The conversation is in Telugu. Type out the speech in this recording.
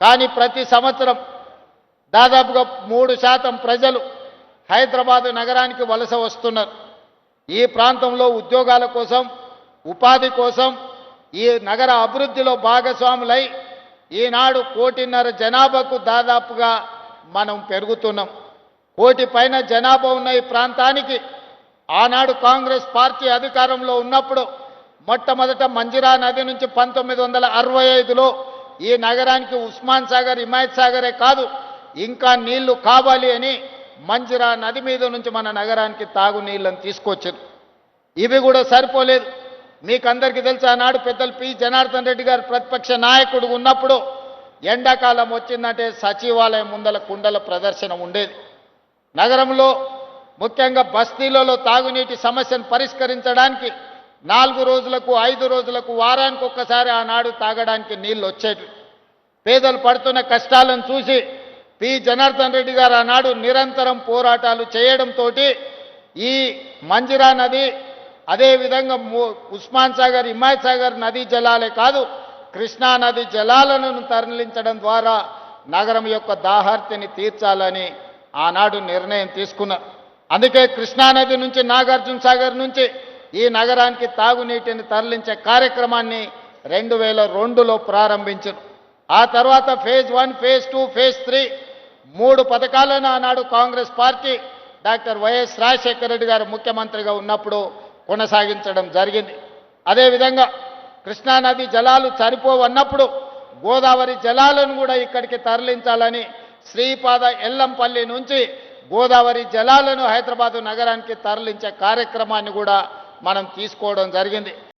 కానీ ప్రతి సంవత్సరం దాదాపుగా మూడు శాతం ప్రజలు హైదరాబాదు నగరానికి వలస వస్తున్నారు. ఈ ప్రాంతంలో ఉద్యోగాల కోసం ఉపాధి కోసం ఈ నగర అభివృద్ధిలో భాగస్వాములై ఈనాడు కోటిన్నర జనాభాకు దాదాపుగా మనం పెరుగుతున్నాం. కోటి పైన జనాభా ఉన్న ఈ ప్రాంతానికి ఆనాడు కాంగ్రెస్ పార్టీ అధికారంలో ఉన్నప్పుడు మొట్టమొదట మంజిరా నది నుంచి పంతొమ్మిది వందల అరవై ఐదులో ఈ నగరానికి ఉస్మాన్ సాగర్ హిమాయత్ సాగరే కాదు ఇంకా నీళ్ళు కావాలి అని మంజిరా నది మీద నుంచి మన నగరానికి తాగునీళ్ళని తీసుకొచ్చారు. ఇవి కూడా సరిపోలేదు. మీకు అందరికీ తెలుసు ఆనాడు పెద్దలు పి. జనార్దన్ రెడ్డి గారు ప్రతిపక్ష నాయకుడు ఉన్నప్పుడు ఎండాకాలం వచ్చిందంటే సచివాలయం ముందల కుండల ప్రదర్శన ఉండేది. నగరంలో ముఖ్యంగా బస్తీలలో తాగునీటి సమస్యను పరిష్కరించడానికి నాలుగు రోజులకు ఐదు రోజులకు వారానికి ఒక్కసారి ఆనాడు తాగడానికి నీళ్ళు వచ్చేవి పేదలు పడుతున్న కష్టాలను చూసి పి. జనార్దన్ రెడ్డి గారు ఆనాడు నిరంతరం పోరాటాలు చేయడంతో ఈ మంజిరా నది అదేవిధంగా ము- ఉస్మాన్ సాగర్ హిమాయత్ సాగర్ నదీ జలాలే కాదు కృష్ణా నది జలాలను తరలించడం ద్వారా నగరం యొక్క దాహార్తిని తీర్చాలని ఆనాడు నిర్ణయం తీసుకున్నారు అందుకే కృష్ణానది నుంచి నాగార్జున సాగర్ నుంచి ఈ నగరానికి తాగునీటిని తరలించే కార్యక్రమాన్ని రెండు వేల రెండులో ప్రారంభించారు ఆ తర్వాత phase one phase two phase three మూడు పథకాలను ఆనాడు Congress party doctor YS Rajasekhara Reddy garu ముఖ్యమంత్రిగా ఉన్నప్పుడు కొనసాగించడం జరిగింది. అదేవిధంగా కృష్ణానది జలాలు చనిపోవన్నప్పుడు గోదావరి జలాలను కూడా ఇక్కడికి తరలించాలని శ్రీపాద ఎల్లంపల్లి నుంచి గోదావరి జలాలను హైదరాబాదు నగరానికి తరలించే కార్యక్రమాన్ని కూడా మనం తీసుకోవడం జరిగింది.